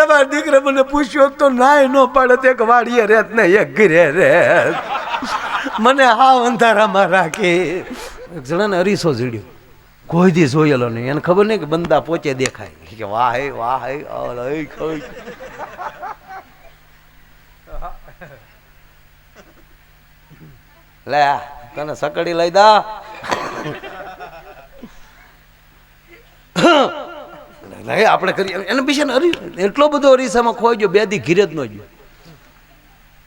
તમારા દીકરા મને પૂછ્યો તો નાય ન પાડે તે એક વાડીએ રેત ને એક ઘરે રેત. મને હા અંધારામાં રાખી. એક જણાને અરીસો જડ્યો કોઈ દી જોયેલો નહીં. એને ખબર નહીં કે બંદા પોચે દેખાય. કે વાહ વાહ લે તને સકડી લઈ દા. નહીં આપણે કરીએ. એને પીછે ને અરી એટલો બધો અરીસામાં ખોઈ ગયો, બે દી ઘીરે જ ન ગયો.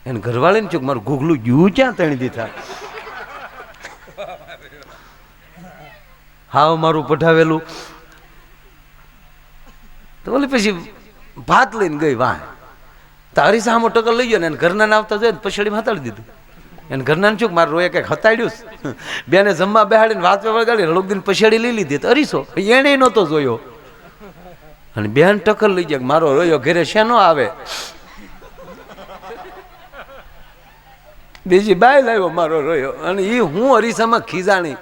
એને ઘરવાળીને ચોક મારું ઘૂઘલું ગયું ક્યાં તેણી દીધા હાવ મારું પઠાવેલું. તો ઓલી પછી ભાત લઈને ગઈ વાહ. તારી સામો ટકર લઈ ગયો ને એને ઘરના આવતા જોઈએ પછડી હતાડી દીધું. એને ઘરના શું મારે રોયે કંઈક હતાડ્યું બેને જમવા બેહાડીને વાત વગાડી દિન પછાડી લઈ લીધી. તો અરીસો એને નહોતો જોયો. અને બેન ટક્કર લઈ જાય મારો રોયો ઘેરે શેનો આવે? બીજી બાય લાવ્યો મારો રોયો. અને એ હું અરીસામાં ખીજાણી.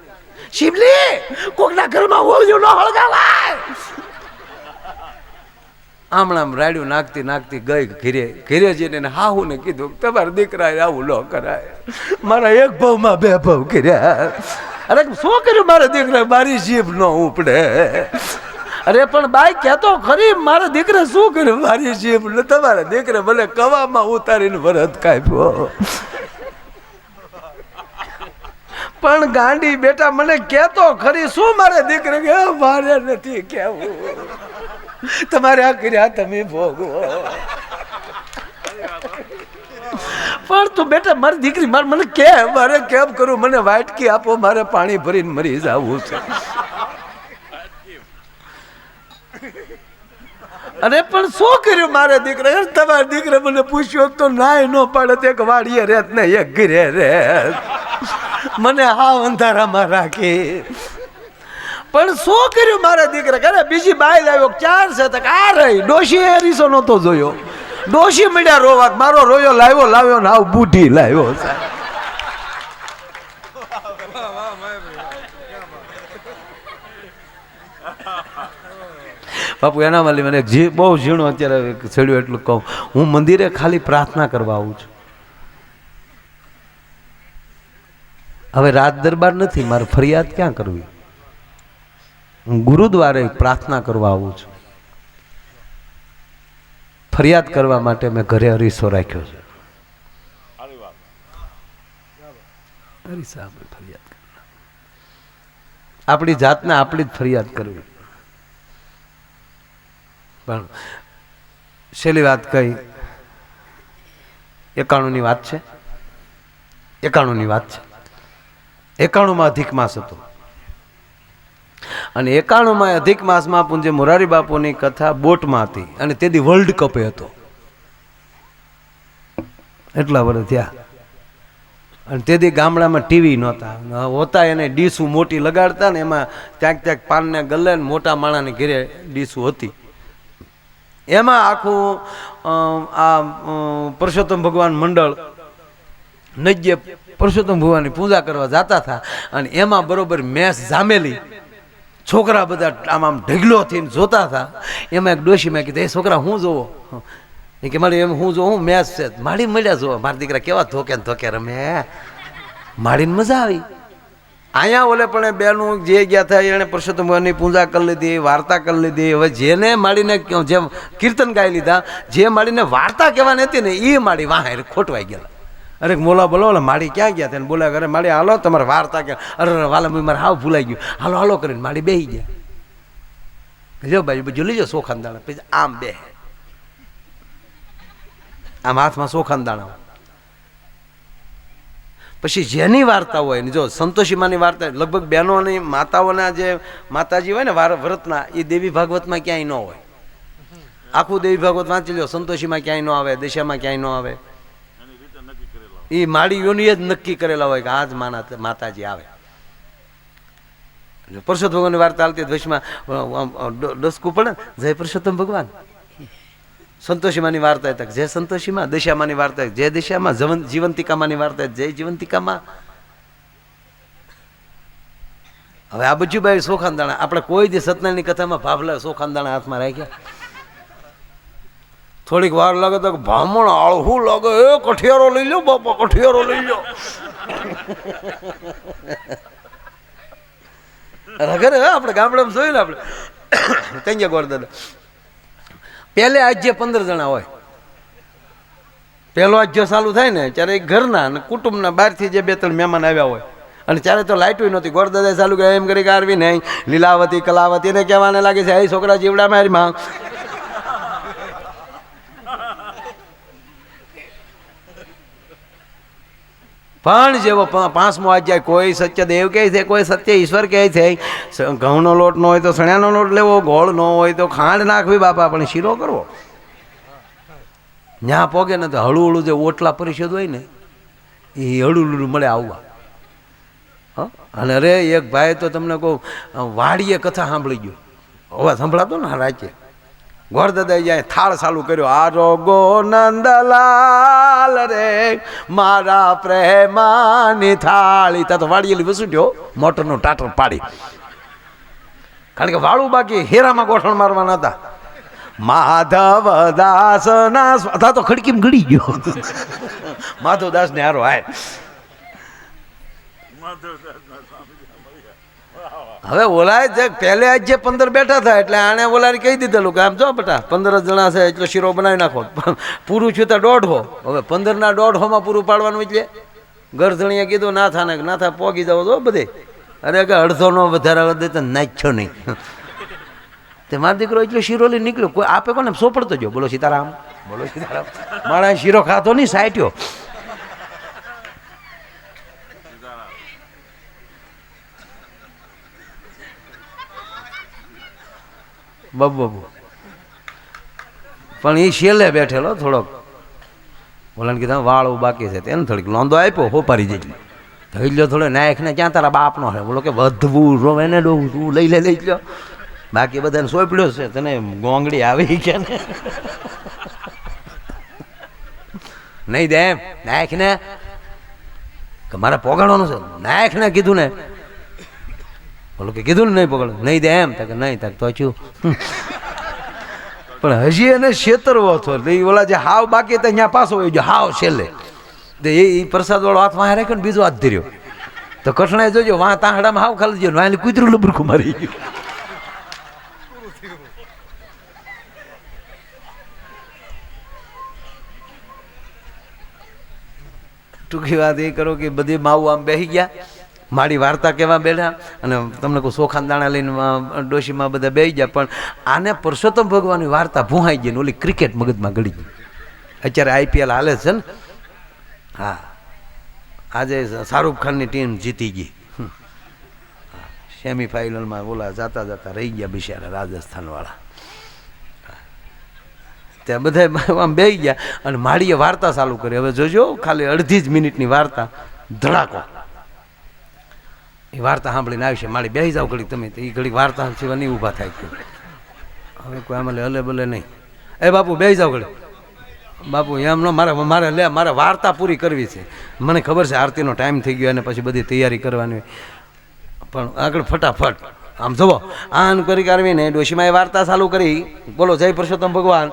શિવલી કોકના ઘરમાં હોળિયું ન હળગાવાય. આમણામ રાડ્યું નાખતી નાખતી ગઈ ઘીરે ઘીરે જઈને હાહુ ને કીધું, તમારા દીકરા આવું ન કરાય. મારા એક ભાવમાં બે ભાવ કર્યા. અરે, શું કર્યું મારા દીકરા મારી જીભ ન ઉપડે. અરે, પણ બાઈ કહેતો ખરી, મારા દીકરા શું કર્યું? મારી જીભ ને તમારા દીકરા ભલે કવામાં ઉતારીને વરત કાપ્યો. પણ ગાંડી બેટા, મને કહેતો ખરી, શું મારે દીકરે કે મારે નથી કહેવું તમારે આ કર્યા, તમે ભોગવો. પણ તું બેટા, મારી દીકરી, મારે મને કે મારે કેમ કરું? મને વાટકી આપો, મારે પાણી ભરીને મરી જવું છે. અરે, પણ શું કર્યું મારે દીકરા? તમારે દીકરા મને પૂછ્યો તો નાય ન પાડે તે એક વાડીએ રેત ને એક ઘરે રે મને હા અંધારામાં રાખી. પણ શું કર્યું મારા દીકરા? કરે બીજી બાઈ લાવ્યો ચાર છે તક આ રહી. ડોશી એરીસો નહોતો જોયો. ડોશી મળ્યા રોવા મારો રોયો, લાવ્યો લાવ્યો ને આવ બુઢી લાવ્યો છે. બાપુ, એના વાલી મને જે બહુ ઝીણું અત્યારે છેડ્યું એટલું કહું. હું મંદિરે ખાલી પ્રાર્થના કરવા આવું છું. હવે રાત દરબાર નથી, મારે ફરિયાદ ક્યાં કરવી? હું ગુરુદ્વારે પ્રાર્થના કરવા આવું છું. ફરિયાદ કરવા માટે મેં ઘરે અરીસો રાખ્યો છે. અરીસા આપણે ફરિયાદ આપણી જાતને આપણી જ ફરિયાદ કરવી. પણ છેલ્લી વાત કહી એકાણુંની વાત છે? એકાણુંની વાત છે. એકાણુંમાં અધિક માસ હતો. અને એકાણુંમાં અધિક માસમાં પૂંજે મોરારી બાપુની કથા બોટમાં હતી અને તેથી વર્લ્ડ કપે હતો. એટલા વર્ષ થયા. અને તેથી ગામડામાં ટીવી નહોતા. હોતા એને ડીસું મોટી લગાડતા ને એમાં ક્યાંક ક્યાંક પાનને ગલે ને મોટા માણાની ઘેરે ડીસું હતી. એમાં આખું આ પુરુષોત્તમ ભગવાન મંડળ નજ્ય પરસોત્તમ ભગવાનની પૂજા કરવા જતા હતા અને એમાં બરોબર મેસ જામેલી. છોકરા બધા આમ આમ ઢગલો થઈને જોતા હતા. એમાં એક ડોશી મેં કીધું, એ છોકરા, હું જોવો? એ કે, મારી એમ, હું જોઉં હું મેચ છે. માડી મળ્યા જોવા. મારા દીકરા કેવા ધોકે ધોકે રમે માડીને મજા આવી. અહીંયા ઓલે પણ બેનું જે ગયા થાય એણે પરસોત્તમ ભગવાનની પૂજા કરી લીધી, વાર્તા કરી લીધી. હવે જેને માડીને જેમ કીર્તન ગાઈ લીધા, જે માડીને વાર્તા કહેવાની હતી ને એ માડી વાહે ખોટવાઈ ગયેલા. અરે મોલા બોલો, ઓલા માડી ક્યાં ગયા તેને બોલ્યા અરે માડી, હાલો, તમારે વાર્તા કે અરે વાલા મારે હાવ ભૂલાઈ ગયું. હાલો હાલો કરીને માડી બેહી ગયા. લ્યો બાજુ લઈ લીજો સોખાન દાણા. પછી આમ બે આમ હાથમાં સોખાન દાણા પછી જેની વાર્તા હોય ને જો સંતોષીમાની વાર્તા લગભગ બહેનોની, માતાઓના જે માતાજી હોય ને વાર વ્રતના, એ દેવી ભાગવતમાં ક્યાંય ન હોય. આખું દેવી ભાગવત વાંચી લો સંતોષીમાં ક્યાંય ન આવે, દિશામાં ક્યાંય ન આવે. એ માળીઓની જ નક્કી કરેલા હોય કે આ જ માના માતાજી આવે. પરસોત્તમ ભગવાનની વાર્તા હાલતી ડ- ડસકું પડે જય પરસોત્તમ ભગવાન. સંતોષીમાની વાર્તા તક જય સંતોષીમાં, દશામાની વાર્તા જે દિશામાં, જવન, જીવંતિકામાની વાર્તા જય જીવંતિકામાં. હવે આ બજુભાઈ સોખાનદાણા, આપણે કોઈ દી સત્યનારાયણની કથામાં ભાભલા સોખાનદાણા હાથમાં રાખ્યા. થોડીક વાર લાગે તો ભામણ આળહું લાગે, એ કઠિયારો લઈ લો બાપા, કઠિયારો લઈ લો રગર આપણે ગામડામાં જોયું ને આપણે. ત્યાં ગોર દાદા પહેલે આજ્ય પંદર જણા હોય. પહેલો આજ ચાલુ થાય ને, ત્યારે ઘરના અને કુટુંબના બહારથી જે બે ત્રણ મહેમાન આવ્યા હોય. અને ત્યારે તો લાઇટું નહોતી. ગોરદાદા ચાલુ કર્યા, એમ કરી કે આરવી નહીં, લીલાવતી, કલાવતી, એને કહેવાને લાગે છે, એ છોકરા જીવડા મારી માં પણ જેવો પાંચમો અધ્યાય, કોઈ સત્ય દેવ કહે છે, કોઈ સત્ય ઈશ્વર કહે છે ઘઉંનો લોટ ન હોય તો સણ્યાનો લોટ લેવો, ગોળ ન હોય તો ખાંડ નાખવી બાપા, પણ શીરો કરવો. ન્યા પોગે ને તો હળું હળું જે ઓટલા પરિષદ હોય ને, એ હળું હળું મળે આવવા? અને અરે, એક ભાઈ તો તમને કહું વાડીએ કથા સાંભળી ગયો. અવાજ સંભળાતો ને રાજ્ય ગોરદાદાએ જાય થાળ ચાલુ કર્યો, આરોગો નંદલાલ રે, મારા પ્રેમાની થાળી. તા વાડીએલી વસુટ્યો મોટરનું ટાટર પાડી. કારણ કે વાળું બાકી હેરામાં ગોઠણ મારવાના હતા. માધવ દાસ ના સ્વાધા તો ખડકીમ ગળી ગયો. માધવ દાસ ને હારો હાય. હવે ઓલાય છે પહેલે આજ જે પંદર બેઠા હતા એટલે આણે ઓલાને કહી દીધેલું કે આમ જો બેટા, પંદર જણા છે, એટલો શીરો બનાવી નાખો. પૂરું થયું તો દોઢો હવે પંદરના દોઢોમાં પૂરું પાડવાનું એટલે? ગરધણીએ કીધું, ના થાને, ના થા, પોગી જાવ તો બધે. અરે કે અડધોનો વધારે વધે તો નાખ્યો નહીં. તે મારો દીકરો એટલો શીરો લઈ નીકળ્યો, કોઈ આપે કોને? સોપડતો જો. બોલો સીતારામ બોલો સીતારામ. મારા શીરો ખાતો નહીં સાટ્યો બબુ બબુ. પણ એ શેલે બેઠેલો થોડોક. બોલાને કીધા વાળું બાકી છે. તેને થોડીક નોંધો આપ્યો હોપારી જેટલી. થઈ લો થોડો નાયકને ક્યાં તારા બાપનો છે? બોલો કે વધવું રોવે ને ડોવું, તું લઈ લે, લઈ લો બાકી બધાને સોંપડ્યો છે, તને ગોંગડી આવી કે ને? નહીં દે એમ. નાયકને કે મારે પોગાડવાનું છે? નાયકને કીધું ને. બોલો કે કીધું ને નહીં પકડ. નહીં દે એમ. તકે નહીં તક તો છું. પણ હજી એને છેતરવો હતો. એટલે ઈ ઓલા જે હાવ બાકી તો અહીંયા પાછો હોય જો હાવ છેલ્લે. તો એ પ્રસાદવાળો પ્રસાદ વાળો હાથ વાંહે રાખ્યો ને બીજો હાથ ધર્યો. તો કઠણાએ જોજો વાં તાંહડામાં હાવ ખાલી ગયો. વાંહે કૂતરું લબરખું મારી ગયું. ટૂંકી વાત એ કરો કે બધી માવું આમ બેસી ગયા. મારી વાર્તા કેવા બેઠા અને તમને કોઈ સોખાન દાણા લઈને ડોશીમાં બધા બેસી ગયા, પણ આને પુરુષોત્તમ ભગવાનની વાર્તા ભૂહાઈ ગઈ ને ઓલી ક્રિકેટ મગજમાં ગળી ગઈ. અત્યારે આઈપીએલ હાલે છે ને? હા. આજે શાહરૂખ ખાનની ટીમ જીતી ગઈ. સેમિફાઇનલમાં ઓલા જાતા જાતા રહી ગયા બિચારા રાજસ્થાનવાળા. ત્યાં બધા આમ બે ગયા અને માળીએ વાર્તા ચાલુ કરી. હવે જોજો, ખાલી અડધી જ મિનિટની વાર્તા. ધડાકો. એ વાર્તા સાંભળીને આવશે માળી બેસી જાવ ઘડીક તમે. એ ઘડીક વાર્તા સિવાય નહીં ઊભા થાય કે હવે કોઈ આમાં અલે ભલે નહીં. એ બાપુ બેસી જાવ ઘડી બાપુ, એમ ન, મારે મારે લે, મારે વાર્તા પૂરી કરવી છે. મને ખબર છે આરતીનો ટાઈમ થઈ ગયો અને પછી બધી તૈયારી કરવાની પણ આગળ ફટાફટ, આમ જુઓ. આન કરી કરવીને ડોશીમાં એ વાર્તા ચાલુ કરી. બોલો, જય પુરુષોત્તમ ભગવાન.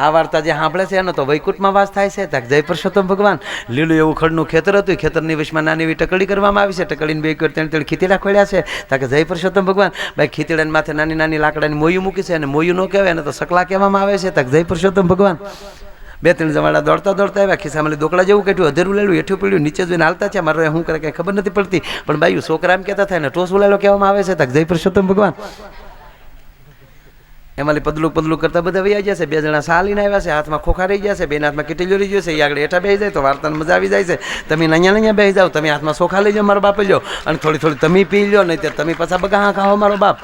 આ વાર્તા જે સાંભળે છે એનો તો વૈકુંઠમાં વાસ થાય છે. તક જય પુરુષોત્તમ ભગવાન લીલું એવું ખડનું ખેતર હતું. ખેતરની વિશમાં નાની એવી ટકડી કરવામાં આવી છે. ટકડીને બે કર ત્રણ ત્રણ ખીતીડા ખોલ્યા છે. તાકે જય પુરુષોત્તમ ભગવાન, ભાઈ, ખીતીડાની માથે નાની નાની લાકડાની મોયું મૂકી છે. અને મોયું ન કહેવાય, એને તો સકલા કહેવામાં આવે છે. તક જય પુરુષોત્તમ ભગવાન, બે ત્રણ જમાડા દોડતા દોડતા આવ્યા. ખિસ્સામાં દોકડા જેવું કાઢ્યું. અધેરું લેલું હેઠું પડ્યું. નીચે જોઈને હાલતા છે. મારે શું કરે કંઈ ખબર નથી પડતી. પણ બાયું છોકરા એમ કહેતા થાય ને ટોસ ઉલાયેલો કહેવામાં આવે છે. તક જય પુરુષોત્તમ ભગવાન એમાં પદલું પદલું કરતા બધા વૈયા જશે બે જણા સાલીને આવ્યા છે, હાથમાં ખોખા રહી જશે બેના હાથમાં કેટલી રહી જશે એ આગળ હેઠા બેસી જાય તો વાર્તાને મજા આવી જાય છે. તમે અહીંયા અહીંયા બેસી જાઓ, તમે હાથમાં સોખા લઈ જાઓ મારો બાપ લો અને થોડી થોડી તમે પી લો નહીં તમે પાછા બગા ખાઓ મારો બાપ.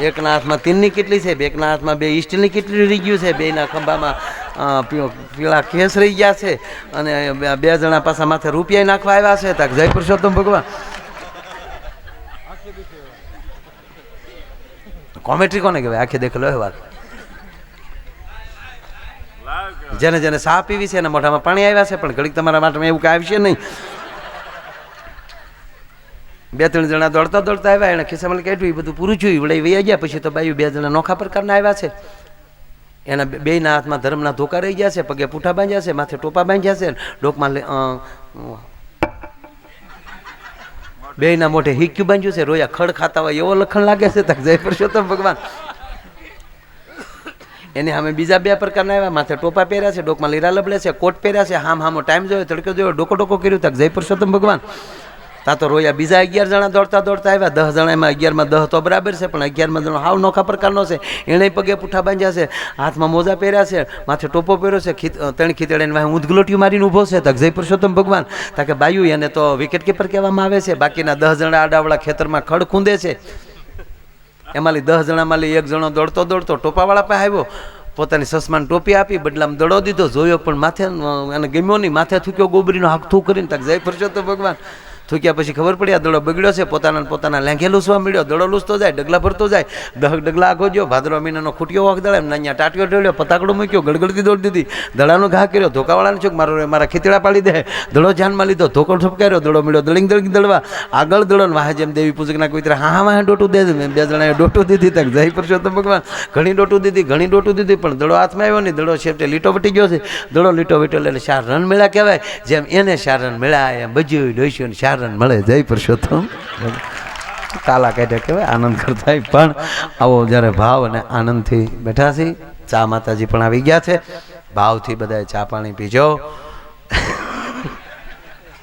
એકના હાથમાં તીનની કેટલી છે બે એકના હાથમાં બે સ્ટીલની કેટલી રહી ગયું છે બેના ખંભામાં પીળા કેસ રહી ગયા છે. અને બે- બે જણા પાછા માથે રૂપિયા નાખવા આવ્યા છે, તક જય પુરુષોત્તમ ભગવાન. કોમેટ્રી કોને કહેવાય? આખી દેખેલો વાત. જેને જેને સા પીવી છે, એના મોઢામાં પાણી આવ્યા છે, પણ ઘડીક તમારા માટે એવું કાંઈ આવશે નહીં. બે ત્રણ જણા દોડતા દોડતા આવ્યા એને ખિસ્સામાં કાઢ્યું એ બધું પૂરું થયું વળી વૈયા ગયા પછી તો બાયું બે જણા નોખા પ્રકારના આવ્યા છે. એના બેયના હાથમાં ધર્મના ધોકા રહી ગયા છે, પગે પૂઠા બાંધ્યા છે, માથે ટોપા બાંધ્યા છે, ડોકમાં લે- ના મોઢે હિક્યું બાંધ્યું છે, રોયા ખડ ખાતા હોય એવો લખણ લાગે છે તક જય પુરુષોત્તમ ભગવાન. એની અમે બીજા બે પ્રકારના આવ્યા, માથે ટોપા પહેર્યા છે, ડોકમાં લીરા લબડે છે, કોટ પહેર્યા છે, હામ હામો ટાઈમ જોયો, તડકો જોયો, ડોકો ડોકો કર્યું તક જય પુરુષોત્તમ ભગવાન. તા તો રોયા બીજા અગિયાર જણા દોડતા દોડતા આવ્યા. દસ જણા એમાં અગિયારમાં દહ તો બરાબર છે, પણ અગિયારમાં જણો, હાવ નોખા પ્રકારનો છે. એણે પગે પૂઠા બાંધ્યા છે, હાથમાં મોજા પહેર્યા છે, માથે ટોપો પહેર્યો છે, ખીત ત્રણ એને વાહ ઊંધગલોટીયું મારીને ઊભો છે. તક જય પુરુષોત્તમ ભગવાન તાકે બાયુ, એને તો વિકેટ કીપર કહેવામાં આવે છે. બાકીના દસ જણા આડાવડા ખેતરમાં ખડ ખૂંદે છે. એમાંલી દસ જણામાંથી એક જણો દોડતો દોડતો ટોપાવાળા પાસે આવ્યો. પોતાની સસમાન ટોપી આપી, બદલામાં દડો દીધો, જોયો પણ માથે એને ગમ્યો નહીં. માથે થૂક્યો, ગોબરીનો હાક થૂ કરીને તક જય પુરુષોત્તમ ભગવાન. થૂક્યા પછી ખબર પડી, આ દડો બગડ્યો છે, પોતાના પોતાના લેંઘે લૂસવા મળ્યો દડો લૂસતો જાય, ડગલા ભરતો જાય દહ ડગલા આગો ગયો ભાદરો મહિનાનો ખૂટ્યો વાગ દળે અહીંયા ટાટિયો ઢળ્યો, પતાકડો મૂક્યો, ગડગડતી દોડ દીધી, દડાનો ઘા કર્યો, ધોકાવાળાને ચોક મારો મારા ખીતડા પાડી દે, દડો ધ્યાનમાં લીધો, ધોકો ઠપકાર્યો, દડો મળ્યો, દળિંગ દળિંગ દળવા, આગળ દડો ને વાહે જેમ દેવી પૂજકના કવિતા હા હા, વાહે ડોટું દે બે જણાએ ડોટું દીધી તક જય પુરુષોત્તમ ભગવાન, ઘણી ડોટું દીધી, ઘણી ડોટું દીધી, પણ દડો હાથમાં આવ્યો ને દડો છેવટે લીટો વટી ગયો છે, દડો લીટો વીટો એટલે ચાર રન મેળા કહેવાય, જેમ એને ચાર રન મેળા, એમ બજ્યું ડોસ્યું ચાર રન મળે, જય પુરુષોત્તમ. કાલા કાઢ્યા કહેવાય, આનંદ કરતા પણ આવો જ્યારે ભાવ અને આનંદથી બેઠા છીએ, ચા માતાજી પણ આવી ગયા છે. ભાવથી બધાએ ચા પાણી પીજો.